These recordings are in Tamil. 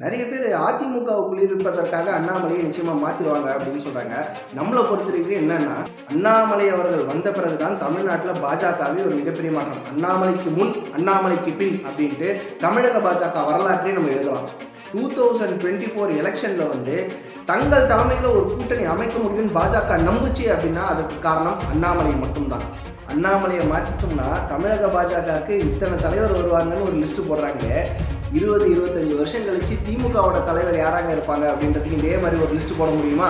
நிறைய பேர் அதிமுகவுக்குள் இருப்பதற்காக அண்ணாமலையை நிச்சயமாக மாற்றிடுவாங்க அப்படின்னு சொல்கிறாங்க நம்மளை பொறுத்த வரைக்கும் என்னன்னா அண்ணாமலை அவர்கள் வந்த பிறகு தான் தமிழ்நாட்டில் பாஜகவே ஒரு மிகப்பெரிய மாற்றம். அண்ணாமலைக்கு முன் அண்ணாமலைக்கு பின் அப்படின்ட்டு தமிழக பாஜக வரலாற்றை நம்ம எழுதலாம். டூ தௌசண்ட் டுவெண்ட்டி ஃபோர் எலெக்ஷனில் வந்து தங்கள் தலைமையில் ஒரு கூட்டணி அமைக்க முடியும்னு பாஜக நம்புச்சு அப்படின்னா அதுக்கு காரணம் அண்ணாமலை மட்டும்தான். அண்ணாமலையை மாற்றிட்டோம்னா தமிழக பாஜகவுக்கு இத்தனை தலைவர் வருவாங்கன்னு ஒரு லிஸ்ட்டு போடுறாங்க. இருபது இருபத்தஞ்சு வருஷம் கழிச்சு திமுகவோட தலைவர் யாராக இருப்பாங்க அப்படின்றதுக்கு இதே மாதிரி ஒரு லிஸ்ட் போட முடியுமா?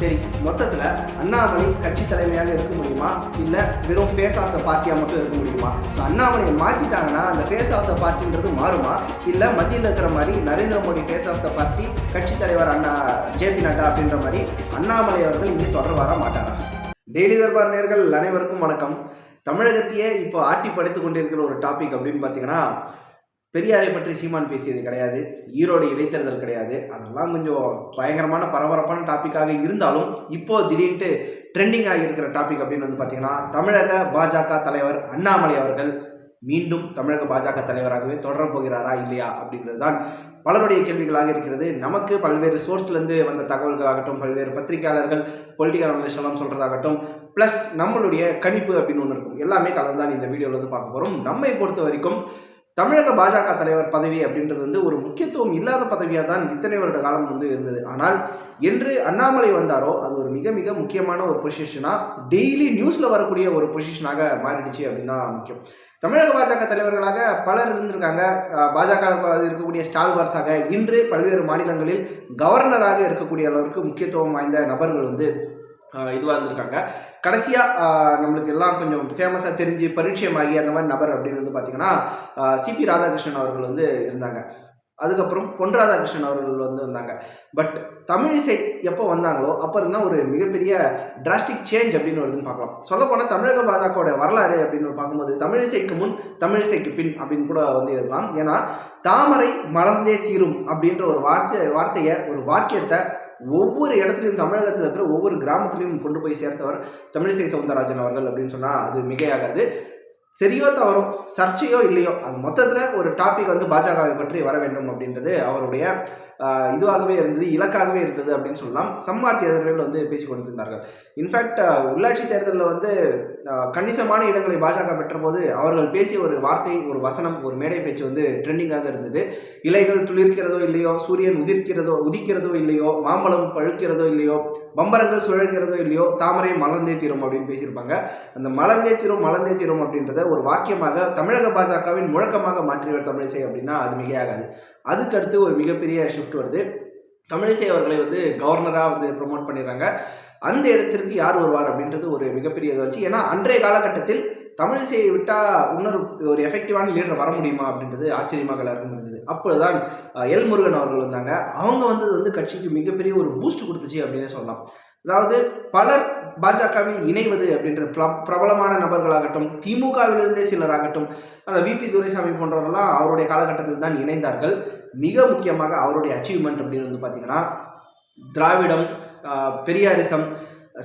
சரி மொத்தத்தில் அண்ணாமலை கட்சி தலைமையாக இருக்க முடியுமா? இல்லை வெறும் ஃபேஸ் ஆஃப் த பார்ட்டியாக மட்டும் இருக்க முடியுமா? ஸோ அண்ணாமலையை மாற்றிட்டாங்கன்னா அந்த ஃபேஸ் ஆஃப் த பார்ட்டின்றது மாறுமா? இல்லை மத்தியில் இருக்கிற மாதிரி Narendra Modi face of the party கட்சி தலைவர் அண்ணா ஜேபி நட்டா அப்படின்ற மாதிரி அண்ணாமலை அவர்கள் இங்கே தொடர் வர மாட்டாரா? டெய்லி தர்பார் நேர்கள் அனைவருக்கும் வணக்கம். தமிழகத்தையே இப்போ ஆட்டி படைத்து கொண்டிருக்கிற ஒரு டாபிக் அப்படின்னு பார்த்தீங்கன்னா பெரியாரை பற்றி சீமான் பேசியது கிடையாது ஈரோடு இடைத்தேர்தல் கிடையாது. அதெல்லாம் கொஞ்சம் பயங்கரமான பரபரப்பான டாப்பிக்காக இருந்தாலும் இப்போ திடீர்னு ட்ரெண்டிங் ஆகியிருக்கிற டாபிக் அப்படின்னு வந்து பார்த்தீங்கன்னா தமிழக பாஜக தலைவர் அண்ணாமலை அவர்கள் மீண்டும் தமிழக பாஜக தலைவராகவே தொடரப் போகிறாரா இல்லையா அப்படின்றது தான் பலருடைய கேள்விகளாக இருக்கிறது. நமக்கு பல்வேறு சோர்ஸ்லேருந்து வந்த தகவல்களாகட்டும் பல்வேறு பத்திரிகையாளர்கள் பொலிட்டிக்கல் அனலிஸ்ட் எல்லாம் சொல்கிறதாகட்டும் ப்ளஸ் நம்மளுடைய கணிப்பு அப்படின்னு ஒன்று இருக்கும். எல்லாமே கலந்து தான் இந்த வீடியோவில் வந்து பார்க்க போகிறோம் நம்மை பொறுத்த வரைக்கும் தமிழக பாஜக தலைவர் பதவி அப்படின்றது வந்து ஒரு முக்கியத்துவம் இல்லாத பதவியாக தான் இத்தனை வருட காலம் வந்து இருந்தது. ஆனால் என்று அண்ணாமலை வந்தாரோ அது ஒரு மிக மிக முக்கியமான ஒரு பொசிஷனாக டெய்லி நியூஸில் வரக்கூடிய ஒரு பொசிஷனாக மாறிடுச்சு அப்படின்னு தான் முக்கியம். தமிழக பாஜக தலைவர்களாக பலர் இருந்திருக்காங்க. பாஜக இருக்கக்கூடிய ஸ்டால்வார்ஸாக இன்று பல்வேறு மாநிலங்களில் கவர்னராக இருக்கக்கூடிய அளவிற்கு முக்கியத்துவம் வாய்ந்த நபர்கள் வந்து இதுவாக இருந்திருக்காங்க. கடைசியாக நம்மளுக்கு எல்லாம் கொஞ்சம் ஃபேமஸாக தெரிஞ்சு பரிச்சயமாகி அந்த மாதிரி நபர் அப்படின்னு வந்து பார்த்தீங்கன்னா சிபி ராதாகிருஷ்ணன் அவர்கள் வந்து இருந்தாங்க. அதுக்கப்புறம் பொன் ராதாகிருஷ்ணன் அவர்கள் வந்து வந்தாங்க. பட் தமிழிசை எப்போ வந்தாங்களோ அப்போ இருந்தால் ஒரு மிகப்பெரிய டிராஸ்டிக் சேஞ்ச் அப்படின்னு வருதுன்னு பார்க்கலாம். சொல்லப்போனால் தமிழக பாஜகவோட வரலாறு அப்படின்னு பார்க்கும்போது தமிழிசைக்கு முன் தமிழிசைக்கு பின் அப்படின்னு கூட வந்து இருக்கலாம் ஏன்னா தாமரை மலர்ந்தே தீரும் அப்படின்ற ஒரு வார்த்தை வார்த்தையை ஒரு வாக்கியத்தை ஒவ்வொரு இடத்துலையும் தமிழகத்தில் இருக்கிற ஒவ்வொரு கிராமத்துலையும் கொண்டு போய் சேர்த்தவர் தமிழிசை சவுந்தரராஜன் அவர்கள் அப்படின்னு சொன்னால் அது மிகையாகாது. சரியோ தவறும் சர்ச்சையோ இல்லையோ அது மொத்தத்தில் ஒரு டாபிக் வந்து பாஜகவை பற்றி வர வேண்டும் அப்படின்றது அவருடைய இதுவாகவே இருந்தது இலக்காகவே இருந்தது அப்படின்னு சொல்லலாம். சம்மார் தேர்தல்கள் வந்து பேசிக்கொண்டிருந்தார்கள். இன்ஃபேக்ட் உள்ளாட்சி தேர்தலில் வந்து கணிசமான இடங்களை பாஜக பெற்றபோது அவர்கள் பேசிய ஒரு வார்த்தை ஒரு வசனம் ஒரு மேடை பேச்சு வந்து ட்ரெண்டிங்காக இருந்தது. இலைகள் துளிர்க்கிறதோ இல்லையோ சூரியன் உதிர்க்கிறதோ உதிக்கிறதோ இல்லையோ மாம்பழம் பழுக்கிறதோ இல்லையோ பம்பரங்கள் சுழல்கிறதோ இல்லையோ தாமரை மலர்ந்தே தீரும் அப்படின்னு பேசியிருப்பாங்க. அந்த மலர்ந்தே தீரும் மலர்ந்தே தீரும் அப்படின்றத ஒரு வாக்கியமாக தமிழக பாஜகவின் முழக்கமாக மாற்றியவர் தமிழிசை அப்படின்னா அது மிகையாகாது. அதுக்கடுத்து ஒரு மிகப்பெரிய ஷிஃப்ட் வருது. தமிழிசை அவர்களை வந்து கவர்னராக வந்து ப்ரொமோட் பண்ணிடுறாங்க. அந்த இடத்திற்கு யார் வருவார் அப்படின்றது ஒரு மிகப்பெரிய இது வச்சு ஏன்னா அன்றைய காலகட்டத்தில் தமிழிசையை விட்டால் இன்னொரு ஒரு எஃபெக்டிவான லீடர் வர முடியுமா அப்படின்றது ஆச்சரியமாக எல்லாருக்கும் இருந்தது. அப்பொழுதுதான் எல் முருகன் அவர்கள் வந்தாங்க. அவங்க வந்தது வந்து கட்சிக்கு மிகப்பெரிய ஒரு பூஸ்ட் கொடுத்துச்சு அப்படின்னே சொல்லலாம். அதாவது பலர் பாஜகவில் இணைவது அப்படின்ற பிரபலமான நபர்களாகட்டும் திமுகவிலிருந்தே சிலராகட்டும் அந்த விபி துரைசாமி போன்றவரெல்லாம் அவருடைய காலகட்டத்தில் தான் இணைந்தார்கள். மிக முக்கியமாக அவருடைய அச்சீவ்மெண்ட் அப்படின்னு வந்து பார்த்தீங்கன்னா திராவிடம் பெரியாரிசம்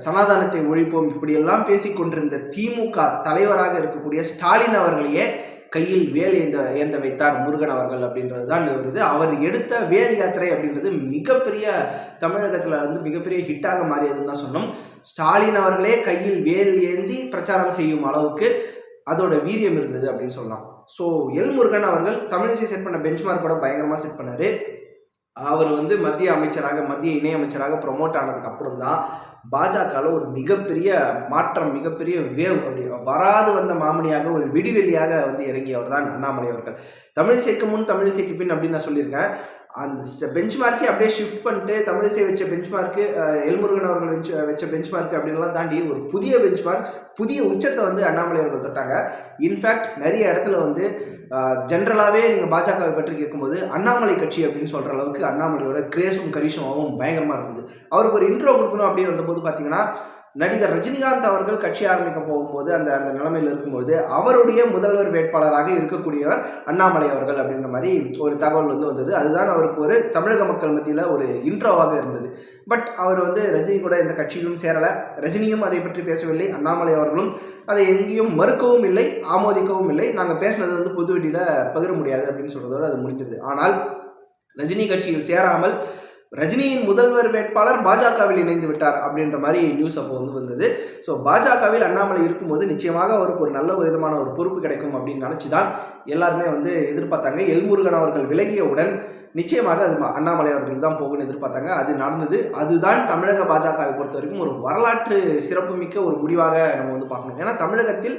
சனாதானத்தை ஒழிப்போம் இப்படியெல்லாம் பேசி கொண்டிருந்த திமுக தலைவராக இருக்கக்கூடிய ஸ்டாலின் அவர்களையே கையில் வேல் ஏந்த ஏந்த வைத்தார் முருகன் அவர்கள் அப்படின்றது தான் வருது அவர் எடுத்த வேல் யாத்திரை அப்படின்றது மிகப்பெரிய தமிழகத்தில் வந்து மிகப்பெரிய ஹிட்டாக மாறியதுன்னு தான் சொன்னோம். ஸ்டாலின் அவர்களே கையில் வேல் ஏந்தி பிரச்சாரம் செய்யும் அளவுக்கு அதோட வீரியம் இருந்தது அப்படின்னு சொல்லலாம். ஸோ எல் முருகன் அவர்கள் தமிழிசை செட் பண்ண பெஞ்ச்மார்க் கூட பயங்கரமாக செட் பண்ணாரு. அவர் வந்து மத்திய அமைச்சராக மத்திய இணையமைச்சராக ப்ரொமோட் ஆனதுக்கு அப்புறம் தான் பாஜகவில் ஒரு மிகப்பெரிய மாற்றம் மிகப்பெரிய வேவ் அப்படி வராது வந்த மாமணியாக ஒரு விடிவெளியாக வந்து இறங்கியவர் தான் அண்ணாமலை அவர்கள். தமிழிசைக்கு முன் தமிழிசைக்கு பின் அப்படின்னு நான் சொல்லியிருக்கேன். அந்த பெஞ்ச் மார்க்கே அப்படியே ஷிஃப்ட் பண்ணிட்டு தமிழிசை வச்ச பெஞ்ச் மார்க்கு எல்முருகன் அவர்கள் வச்சு வச்ச பெஞ்ச் மார்க் அப்படின்லாம் தாண்டி ஒரு புதிய பெஞ்ச் மார்க் புதிய உச்சத்தை வந்து அண்ணாமலை அவர்கள் தொட்டாங்க. இன்ஃபேக்ட் நிறைய இடத்துல வந்து ஜென்ரலாகவே நீங்கள் பாஜகவை பற்றி கேட்கும்போது அண்ணாமலை கட்சி அப்படின்னு சொல்கிற அளவுக்கு அண்ணாமலையோட கிரேஸும் கரிஷமாவும் பயங்கரமாக இருந்தது. அவருக்கு ஒரு இன்ட்ரோ கொடுக்கணும் அப்படின்னு வந்தபோது பார்த்தீங்கன்னா நடிகர் ரஜினிகாந்த் அவர்கள் கட்சி ஆரம்பிக்க போகும்போது அந்த அந்த நிலைமையில் இருக்கும்போது அவருடைய முதல்வர் வேட்பாளராக இருக்கக்கூடியவர் அண்ணாமலை அவர்கள் அப்படின்ற மாதிரி ஒரு தகவல் வந்து வந்தது. அதுதான் அவருக்கு ஒரு தமிழக மக்கள் மத்தியில் ஒரு இன்ட்ரோவாக இருந்தது. பட் அவர் வந்து ரஜினி கூட எந்த கட்சியிலும் சேரலை. ரஜினியும் அதை பற்றி பேசவில்லை அண்ணாமலை அவர்களும் அதை எங்கேயும் மறுக்கவும் இல்லை ஆமோதிக்கவும் இல்லை. நாங்கள் பேசினது வந்து பொது வெளியில் பகிர முடியாது அப்படின்னு சொல்கிறதோடு அது முடிஞ்சிருது. ஆனால் ரஜினி கட்சியில் சேராமல் ரஜினியின் முதல்வர் வேட்பாளர் பாஜகவில் இணைந்து விட்டார் அப்படின்ற மாதிரி நியூஸ் அப்போ வந்து வந்தது. ஸோ பாஜகவில் அண்ணாமலை இருக்கும்போது நிச்சயமாக அவருக்கு ஒரு நல்ல விதமான ஒரு பொறுப்பு கிடைக்கும் அப்படின்னு நினச்சி தான் எல்லாருமே வந்து எதிர்பார்த்தாங்க. எல்முருகன் அவர்கள் விலகியவுடன் நிச்சயமாக அது அண்ணாமலை அவர்கள் தான் போகும்னு எதிர்பார்த்தாங்க. அது நடந்தது. அதுதான் தமிழக பாஜகவை பொறுத்த வரைக்கும் ஒரு வரலாற்று சிறப்புமிக்க ஒரு முடிவாக நம்ம வந்து பார்க்கணும். ஏன்னா தமிழகத்தில்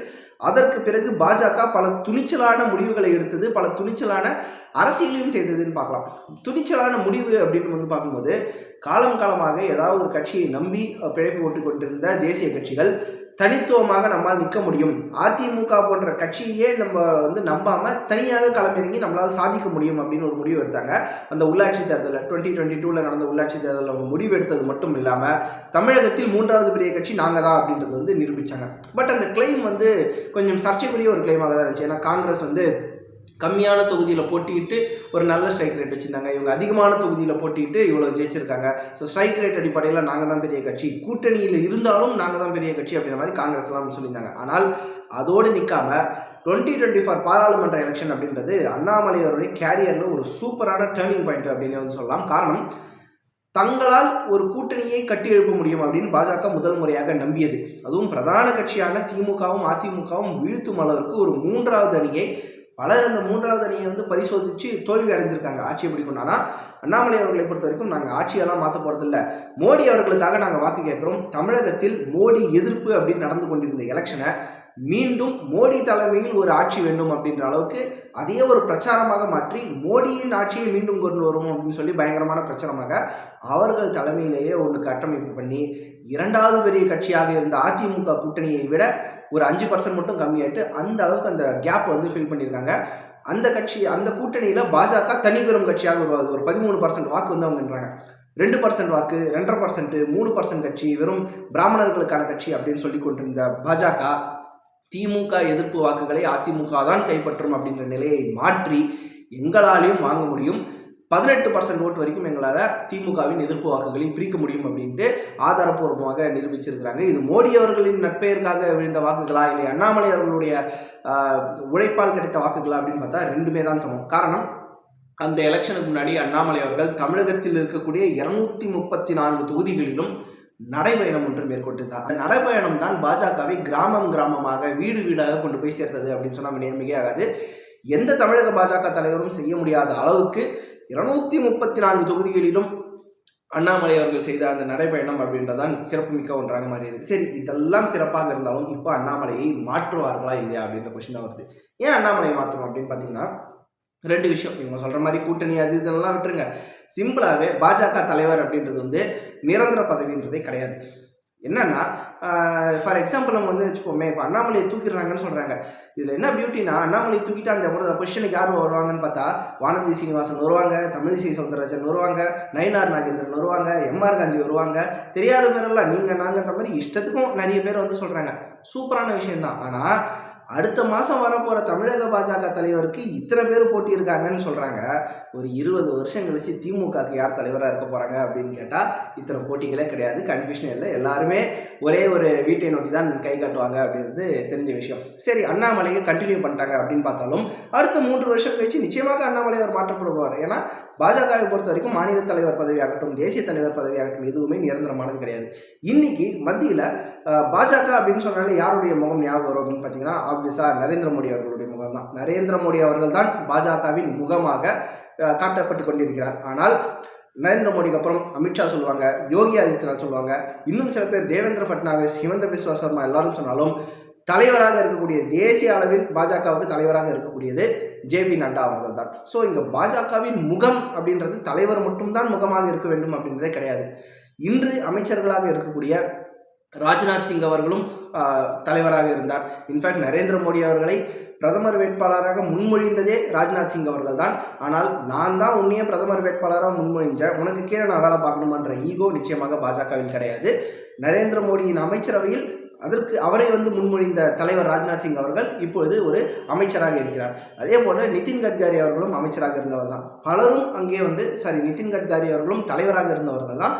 அதற்கு பிறகு பாஜக பல துணிச்சலான முடிவுகளை எடுத்தது பல துணிச்சலான அரசியலையும் செய்ததுன்னு பார்க்கலாம். துணிச்சலான முடிவு அப்படின்னு வந்து பார்க்கும்போது காலம் காலமாக ஏதாவது ஒரு கட்சியை நம்பி பிழைப்பு போட்டு கொண்டிருந்த தேசிய கட்சிகள் தனித்துவமாக நம்மால் நிற்க முடியும். அதிமுக போன்ற கட்சியே நம்ம வந்து நம்பாம தனியாக களமிறங்கி நம்மளால் சாதிக்க முடியும் அப்படின்னு ஒரு முடிவு எடுத்தாங்க. அந்த உள்ளாட்சி தேர்தலில் டுவெண்ட்டி டுவெண்ட்டி டூவில் நடந்த உள்ளாட்சி தேர்தலில் அவங்க முடிவு எடுத்தது மட்டும் இல்லாமல் தமிழகத்தில் மூன்றாவது பெரிய கட்சி நாங்கள் தான் அப்படின்றது வந்து நிரூபித்தாங்க பட் அந்த கிளைம் வந்து கொஞ்சம் சர்ச்சைக்குரிய ஒரு கிளைமாக தான் இருந்துச்சு. ஏன்னா காங்கிரஸ் வந்து கம்மியான தொகுதியில் போட்டிக்கிட்டு ஒரு நல்ல ஸ்ட்ரைக் ரேட் வச்சுருந்தாங்க. இவங்க அதிகமான தொகுதியில் போட்டியிட்டு இவ்வளோ ஜெயிச்சிருக்காங்க. ஸோ ஸ்ட்ரைக் ரேட் அடிப்படையில் நாங்கள் தான் பெரிய கட்சி. கூட்டணியில் இருந்தாலும் நாங்கள் தான் பெரிய கட்சி அப்படின்ற மாதிரி காங்கிரஸ்லாம் சொல்லியிருந்தாங்க. ஆனால் அதோடு நிற்காம டுவெண்ட்டி டுவெண்ட்டி ஃபார் பாராளுமன்ற எலெக்ஷன் அப்படின்றது அண்ணாமலை அவருடைய கேரியரில் ஒரு சூப்பரான டேர்னிங் பாயிண்ட் அப்படின்னு வந்து சொல்லலாம். காரணம் தங்களால் ஒரு கூட்டணியை கட்டி எழுப்ப முடியும் அப்படின்னு பாஜக முதல் முறையாக நம்பியது. அதுவும் பிரதான கட்சியான திமுகவும் அதிமுகவும் வீழ்த்தும் அளவிற்கு ஒரு மூன்றாவது அணியை பலர் அந்த மூன்றாவது அணியை வந்து பரிசோதித்து தோல்வி அடைஞ்சிருக்காங்க. ஆட்சி எப்படி கொண்டானா அண்ணாமலை அவர்களை பொறுத்த வரைக்கும் நாங்கள் ஆட்சியெல்லாம் மாற்ற போகிறதில்ல மோடி அவர்களுக்காக நாங்கள் வாக்கு கேட்குறோம். தமிழகத்தில் மோடி எதிர்ப்பு அப்படின்னு நடந்து கொண்டிருந்த எலெக்ஷனை மீண்டும் மோடி தலைமையில் ஒரு ஆட்சி வேண்டும் அப்படின்ற அளவுக்கு அதையே ஒரு பிரச்சாரமாக மாற்றி மோடியின் ஆட்சியை மீண்டும் கொண்டு வரும் அப்படின்னு சொல்லி பயங்கரமான பிரச்சாரமாக அவர்கள் தலைமையிலேயே ஒன்று கட்டமைப்பு பண்ணி இரண்டாவது பெரிய கட்சியாக இருந்த அதிமுக கூட்டணியை விட ஒரு அஞ்சு பர்சன்ட் மட்டும் கம்மியாயிட்டு அந்த அளவுக்கு அந்த கேப் வந்து ஃபில் பண்ணியிருக்காங்க. அந்த கட்சி அந்த கூட்டணியில் பாஜக தனிப்பெரும் கட்சியாக உருவாகுது. ஒரு பதிமூணு பர்சன்ட் வாக்கு வந்து அவங்கன்றாங்க ரெண்டு பர்சன்ட் வாக்கு ரெண்டரை பர்சன்ட் மூணு பர்சன்ட் கட்சி வெறும் பிராமணர்களுக்கான கட்சி அப்படின்னு சொல்லி கொண்டிருந்த பாஜக திமுக எதிர்ப்பு வாக்குகளை அதிமுக தான் கைப்பற்றும் அப்படின்ற நிலையை மாற்றி எங்களாலையும் வாங்க முடியும். பதினெட்டு பர்சன்ட் ஓட்டு வரைக்கும் எங்களால் திமுகவின் எதிர்ப்பு வாக்குகளை பிரிக்க முடியும் அப்படின்ட்டு ஆதாரப்பூர்வமாக நிரூபிச்சிருக்கிறாங்க. இது மோடி அவர்களின் நட்பெயருக்காக விழுந்த வாக்குகளா? இல்லை அண்ணாமலை அவர்களுடைய உழைப்பால் கிடைத்த வாக்குகளா அப்படின்னு பார்த்தா ரெண்டுமே தான் சமம். காரணம் அந்த எலெக்ஷனுக்கு முன்னாடி அண்ணாமலை அவர்கள் தமிழகத்தில் இருக்கக்கூடிய இருநூத்தி முப்பத்தி நான்கு தொகுதிகளிலும் நடைபயணம் ஒன்று மேற்கொண்டிருந்தார். அந்த நடைபயணம் தான் பாஜகவை கிராமம் கிராமமாக வீடு வீடாக கொண்டு போய் சேர்த்தது அப்படின்னு சொன்னால் மிகையாகாது எந்த தமிழக பாஜக தலைவரும் செய்ய முடியாத அளவுக்கு இருநூத்தி முப்பத்தி நான்கு தொகுதிகளிலும் அண்ணாமலை அவர்கள் செய்த அந்த நடைபயணம் அப்படின்றதான் சிறப்புமிக்க ஒன்றாக மாறியது. சரி இதெல்லாம் சிறப்பாக இருந்தாலும் இப்போ அண்ணாமலையை மாற்றுவார்களா இல்லையா அப்படின்ற கொஸ்டின் வருது. ஏன் அண்ணாமலையை மாற்றணும் அப்படின்னு பார்த்தீங்கன்னா ரெண்டு விஷயம். இவங்க சொல்ற மாதிரி கூட்டணி அது இதெல்லாம் விட்டுருங்க. சிம்பிளாகவே பாஜக தலைவர் அப்படின்றது வந்து நிரந்தர பதவின்றதே கிடையாது. என்னன்னா ஃபார் எக்ஸாம்பிள் நம்ம வந்து வச்சுப்போமே இப்போ அண்ணாமலையை தூக்கிடுறாங்கன்னு சொல்கிறாங்க இதில் என்ன பியூட்டினா அண்ணாமலை தூக்கிட்டு அந்த பொசிஷனுக்கு யார் வருவாங்கன்னு பார்த்தா வானதி சீனிவாசன் வருவாங்க தமிழிசை சவுந்தரராஜன் வருவாங்க நயினார் நாகேந்திரன் வருவாங்க எம்ஆர் காந்தி வருவாங்க. தெரியாத பேரெல்லாம் நீங்கள் நாங்கன்ற மாதிரி இஷ்டத்துக்கும் நிறைய பேர் வந்து சொல்கிறாங்க சூப்பரான விஷயம்தான். ஆனால் அடுத்த மாதம் வரப்போகிற தமிழக பாஜக தலைவருக்கு இத்தனை பேர் போட்டி இருக்காங்கன்னு சொல்கிறாங்க ஒரு இருபது வருஷம் கழிச்சு திமுகக்கு யார் தலைவராக இருக்க போகிறாங்க அப்படின்னு கேட்டால் இத்தனை போட்டிகளே கிடையாது. கன்ஃபியூஷன் இல்லை. எல்லாருமே ஒரே ஒரு வீட்டை நோக்கி தான் கை காட்டுவாங்க அப்படின்றது தெரிஞ்ச விஷயம். சரி அண்ணாமலையை கண்டினியூ பண்ணிட்டாங்க அப்படின்னு பார்த்தாலும் அடுத்த மூன்று வருஷம் கழிச்சு நிச்சயமாக அண்ணாமலை அவர் மாற்றப்படுவார். ஏன்னா பாஜகவை பொறுத்த வரைக்கும் மாநில தலைவர் பதவியாகட்டும் தேசிய தலைவர் பதவியாகட்டும் எதுவுமே நிரந்தரமானது கிடையாது. இன்னைக்கு மத்தியில் பாஜக அப்படின்னு சொன்னாலே யாருடைய முகம் ஞாபகம் வரும் அப்படின்னு பார்த்தீங்கன்னா ஆப்வியஸாக நரேந்திர மோடி அவர்களுடைய முகம் தான் நரேந்திர மோடி அவர்கள் தான் பாஜகவின் முகமாக காட்டப்பட்டு கொண்டிருக்கிறார். ஆனால் நரேந்திர மோடிக்கு அப்புறம் அமித்ஷா சொல்லுவாங்க யோகி ஆதித்யநாத் சொல்லுவாங்க. இன்னும் சில பேர் தேவேந்திர ஃபட்னாவிஸ் ஹிமந்த பிஸ்வா சர்மா எல்லாரும் சொன்னாலும் தலைவராக இருக்கக்கூடிய தேசிய அளவில் பாஜகவுக்கு தலைவராக இருக்கக்கூடியது ஜேபி நட்டா அவர்கள் தான் ஸோ இங்கே பாஜகவின் முகம் அப்படின்றது தலைவர் மட்டும்தான் முகமாக இருக்க வேண்டும் அப்படின்றதே கிடையாது. இன்று அமைச்சர்களாக இருக்கக்கூடிய ராஜ்நாத் சிங் அவர்களும் தலைவராக இருந்தார். இன்ஃபேக்ட் நரேந்திர மோடி அவர்களை பிரதமர் வேட்பாளராக முன்மொழிந்ததே ராஜ்நாத் சிங் அவர்கள் தான் ஆனால் நான் தான் உன்னையே பிரதமர் வேட்பாளராக முன்மொழிஞ்சேன். உனக்கு கீழே நான் வேலை பார்க்கணுமான்ற ஈகோ நிச்சயமாக பாஜகவில் கிடையாது. நரேந்திர மோடியின் அமைச்சரவையில் அதற்கு அவரை வந்து முன்மொழிந்த தலைவர் ராஜ்நாத் சிங் அவர்கள் இப்பொழுது ஒரு அமைச்சராக இருக்கிறார். அதே போல நிதின் கட்காரி அவர்களும் அமைச்சராக இருந்தவர் தான் பலரும் அங்கே வந்து சாரி நிதின் கட்காரி அவர்களும் தலைவராக இருந்தவர்கள் தான்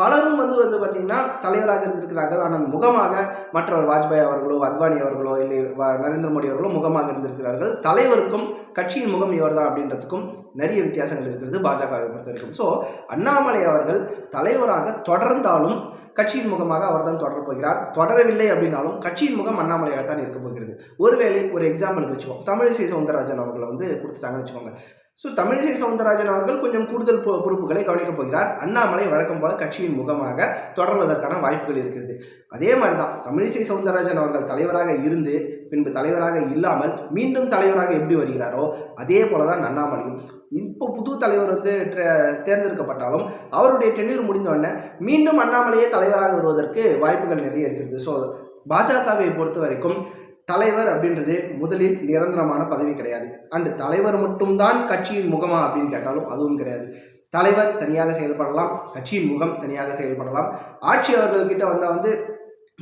பலரும் வந்து வந்து பார்த்தீங்கன்னா தலைவராக இருந்திருக்கிறார்கள். ஆனால் முகமாக மற்றவர் வாஜ்பாய் அவர்களோ அத்வானி அவர்களோ இல்லை நரேந்திர மோடி அவர்களோ முகமாக இருந்திருக்கிறார்கள். தலைவருக்கும் கட்சியின் முகம் இவர்தான் அப்படின்றதுக்கும் நிறைய வித்தியாசங்கள் இருக்கிறது பாஜகவை பொறுத்த வரைக்கும். ஸோ அண்ணாமலை அவர்கள் தலைவராக தொடர்ந்தாலும் கட்சியின் முகமாக அவர்தான் தொடரப் போகிறார். தொடரவில்லை அப்படின்னாலும் கட்சியின் முகம் அண்ணாமலையாகத்தான் இருக்க போகிறது. ஒருவேளை ஒரு எக்ஸாம்பிளுக்கு வச்சுக்கோம் தமிழிசை சவுந்தரராஜன் அவர்களை வந்து கொடுத்துட்டாங்கன்னு வச்சுக்கோங்க. ஸோ தமிழிசை சவுந்தரராஜன் அவர்கள் கொஞ்சம் கூடுதல் பொ- பொறுப்புகளை கவனிக்கப் போகிறார். அண்ணாமலை வழக்கம் போல கட்சியின் முகமாக தொடர்வதற்கான வாய்ப்புகள் இருக்கிறது. அதே மாதிரி தான் தமிழிசை சவுந்தரராஜன் அவர்கள் தலைவராக இருந்து பின்பு தலைவராக இல்லாமல் மீண்டும் தலைவராக எப்படி வருகிறாரோ அதே போல தான் அண்ணாமலையும். இப்போ புது தலைவர் வந்து தேர்ந்தெடுக்கப்பட்டாலும் அவருடைய டென்யூர் முடிந்தவுடனே மீண்டும் அண்ணாமலையே தலைவராக வருவதற்கு வாய்ப்புகள் நிறைய இருக்கிறது. ஸோ பாஜகவை பொறுத்த வரைக்கும் தலைவர் அப்படின்றது முதலில் நிரந்தரமான பதவி கிடையாது. அண்ட் தலைவர் மட்டும்தான் கட்சியின் முகமா அப்படின்னு கேட்டாலும் அதுவும் கிடையாது. தலைவர் தனியாக செயல்படலாம் கட்சியின் முகம் தனியாக செயல்படலாம். ஆட்சியாளர்கள்கிட்ட வந்தால் வந்து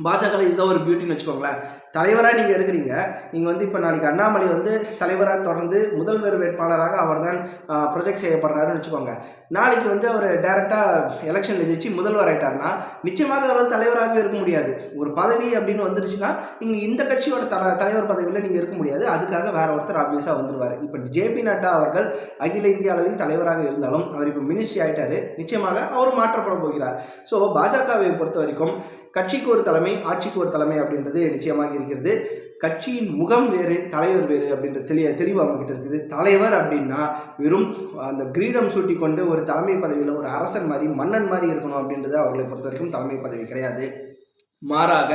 பாஜக இதுதான் ஒரு பியூட்டின்னு வச்சுக்கோங்களேன். தலைவராக நீங்கள் இருக்கிறீங்க நீங்கள் வந்து இப்போ நாளைக்கு அண்ணாமலை வந்து தலைவராக தொடர்ந்து முதல்வர் வேட்பாளராக அவர் தான் ப்ரொஜெக்ட் செய்யப்படுறாருன்னு வச்சுக்கோங்க. நாளைக்கு வந்து அவர் டைரெக்டாக எலெக்ஷனில் ஜெயிச்சு முதல்வர் ஆகிட்டார்னா நிச்சயமாக அவரால் தலைவராகவே இருக்க முடியாது. ஒரு பதவி அப்படின்னு வந்துருச்சுன்னா இங்கே இந்த கட்சியோட தல தலைவர் பதவியில் நீங்கள் இருக்க முடியாது. அதுக்காக வேற ஒருத்தர் ஆப்வியஸாக வந்துடுவார் இப்போ ஜேபி நட்டா அவர்கள் அகில இந்திய அளவில் தலைவராக இருந்தாலும் அவர் இப்போ மினிஸ்ட்ரி ஆகிட்டார் நிச்சயமாக அவர் மாற்றப்பட போகிறார். ஸோ பாஜகவை பொறுத்த வரைக்கும் கட்சிக்கு ஒரு தலைமை ஆட்சிக்கு ஒரு தலைமை அப்படின்றது நிச்சயமாக இருக்கிறது. கட்சியின் முகம் வேறு தலைவர் வேறு அப்படின்ற தெளிய தெளிவு அவங்ககிட்ட இருக்குது. தலைவர் அப்படின்னா வெறும் அந்த கிரீடம் சூட்டி கொண்டு ஒரு தலைமை பதவியில் ஒரு அரசன் மாதிரி மன்னன் மாதிரி இருக்கணும் அப்படின்றது அவர்களை பொறுத்த வரைக்கும் தலைமை பதவி கிடையாது. மாறாக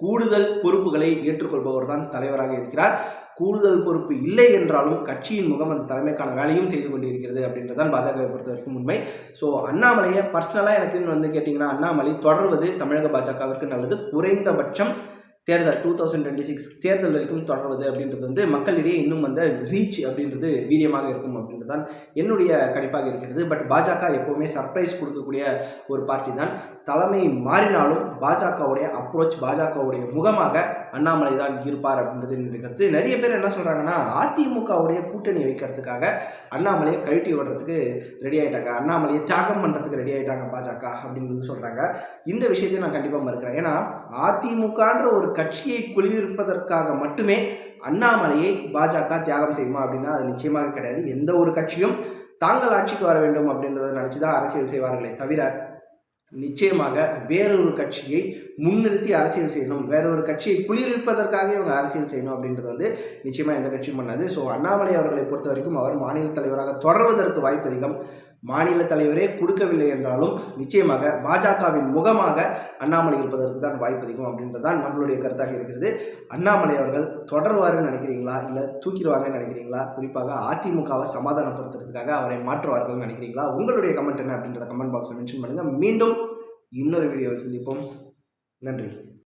கூடுதல் பொறுப்புகளை ஏற்றுக்கொள்பவர் தான் தலைவராக இருக்கிறார். கூடுதல் பொறுப்பு இல்லை என்றாலும் கட்சியின் முகம் அந்த தலைமைக்கான வேலையும் செய்து கொண்டிருக்கிறது அப்படின்றதான் பாஜகவை பொறுத்த வரைக்கும் உண்மை. ஸோ அண்ணாமலையை பர்சனலாக எனக்குன்னு வந்து கேட்டிங்கன்னா அண்ணாமலை தொடர்வது தமிழக பாஜகவிற்கு நல்லது. குறைந்தபட்சம் தேர்தல் டூ தௌசண்ட் டுவெண்ட்டி சிக்ஸ் தேர்தல் வரைக்கும் தொடர்வது அப்படின்றது வந்து மக்களிடையே இன்னும் வந்து ரீச் அப்படின்றது வீரியமாக இருக்கும் அப்படின்றது தான் என்னுடைய கணிப்பாக இருக்கிறது. பட் பாஜக எப்போவுமே சர்ப்ரைஸ் கொடுக்கக்கூடிய ஒரு பார்ட்டி தான். தலைமை மாறினாலும் பாஜகவுடைய அப்ரோச் பாஜகவுடைய முகமாக அண்ணாமலை தான் இருப்பார் அப்படின்றது என்னுடைய கருத்து. நிறைய பேர் என்ன சொல்கிறாங்கன்னா அதிமுகவுடைய கூட்டணி வைக்கிறதுக்காக அண்ணாமலையை கழட்டி விடுறதுக்கு ரெடி ஆயிட்டாங்க. அண்ணாமலையை தியாகம் பண்ணுறதுக்கு ரெடி ஆயிட்டாங்க பாஜக அப்படின்னு சொல்கிறாங்க இந்த விஷயத்தை நான் கண்டிப்பாக மறுக்கிறேன். ஏன்னா அதிமுகன்ற ஒரு கட்சியை குளிர்ப்பதற்காக மட்டுமே அண்ணாமலையை பாஜக தியாகம் செய்யுமா அப்படின்னா அது நிச்சயமாக கிடையாது. எந்த ஒரு கட்சியும் தாங்கள் ஆட்சிக்கு வர வேண்டும் அப்படின்றத நினச்சி தான் அரசியல் செய்வார்களே தவிர நிச்சயமாக வேறொரு கட்சியை முன்னிறுத்தி அரசியல் செய்யணும். வேற ஒரு கட்சியை குளிர்விப்பதற்காக இவங்க அரசியல் செய்யணும் அப்படின்றது வந்து நிச்சயமாக எந்த கட்சியும் பண்ணாது. ஸோ அண்ணாமலை அவர்களை பொறுத்த வரைக்கும் அவர் மாநில தலைவராக தொடர்வதற்கு வாய்ப்பு அதிகம் மாநில தலைவரே கொடுக்கவில்லை என்றாலும் நிச்சயமாக பாஜகவின் முகமாக அண்ணாமலை இருப்பதற்கு தான் வாய்ப்பு அதிகம் அப்படின்றதான் நம்மளுடைய கருத்தாக இருக்கிறது. அண்ணாமலை அவர்கள் தொடர்வாருன்னு நினைக்கிறீங்களா? இல்லை தூக்கிடுவாங்கன்னு நினைக்கிறீங்களா? குறிப்பாக அதிமுகவை சமாதானப்படுத்துறதுக்காக அவரை மாற்றுவார்கள்னு நினைக்கிறீங்களா? உங்களுடைய கமெண்ட் என்ன அப்படின்றத கமெண்ட் பாக்ஸில் மென்ஷன் பண்ணுங்கள் மீண்டும் இன்னொரு வீடியோவில் சந்திப்போம். நன்றி.